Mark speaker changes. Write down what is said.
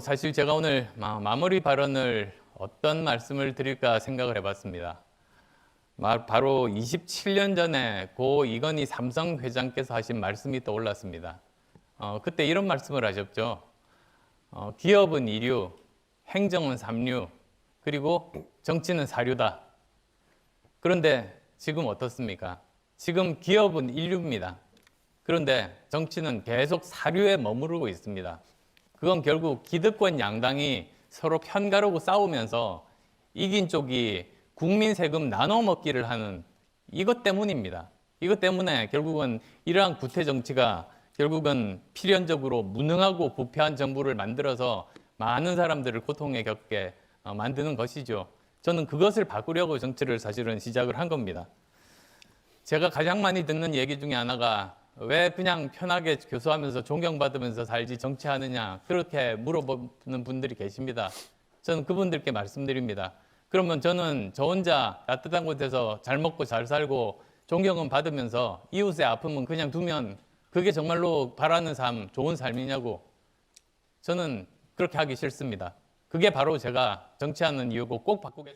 Speaker 1: 사실 제가 오늘 마- 마무리 발언을 어떤 말씀을 드릴까 생각을 해봤습니다. 마- 바로 27년 전에 고 이건희 삼성 회장께서 하신 말씀이 떠올랐습니다. 어, 그때 이런 말씀을 하셨죠. 어, 기업은 이류, 행정은 삼류, 그리고 정치는 사류다. 그런데 지금 어떻습니까? 지금 기업은 인류입니다. 그런데 정치는 계속 사류에 머무르고 있습니다. 그건 결국 기득권 양당이 서로 편가르고 싸우면서 이긴 쪽이 국민 세금 나눠 먹기를 하는 이것 때문입니다. 이것 때문에 결국은 이러한 구태 정치가 결국은 필연적으로 무능하고 부패한 정부를 만들어서 많은 사람들을 고통에 겪게 어, 만드는 것이죠. 저는 그것을 바꾸려고 정치를 사실은 시작을 한 겁니다. 제가 가장 많이 듣는 얘기 중에 하나가 왜 그냥 편하게 교수하면서 존경받으면서 살지 정치하느냐 그렇게 물어보는 분들이 계십니다. 저는 그분들께 말씀드립니다. 그러면 저는 저 혼자 따뜻한 곳에서 잘 먹고 잘 살고 존경은 받으면서 이웃의 아픔은 그냥 두면 그게 정말로 바라는 삶, 좋은 삶이냐고 저는 그렇게 하기 싫습니다. 그게 바로 제가 정치하는 이유고 꼭 바꾸겠습니다.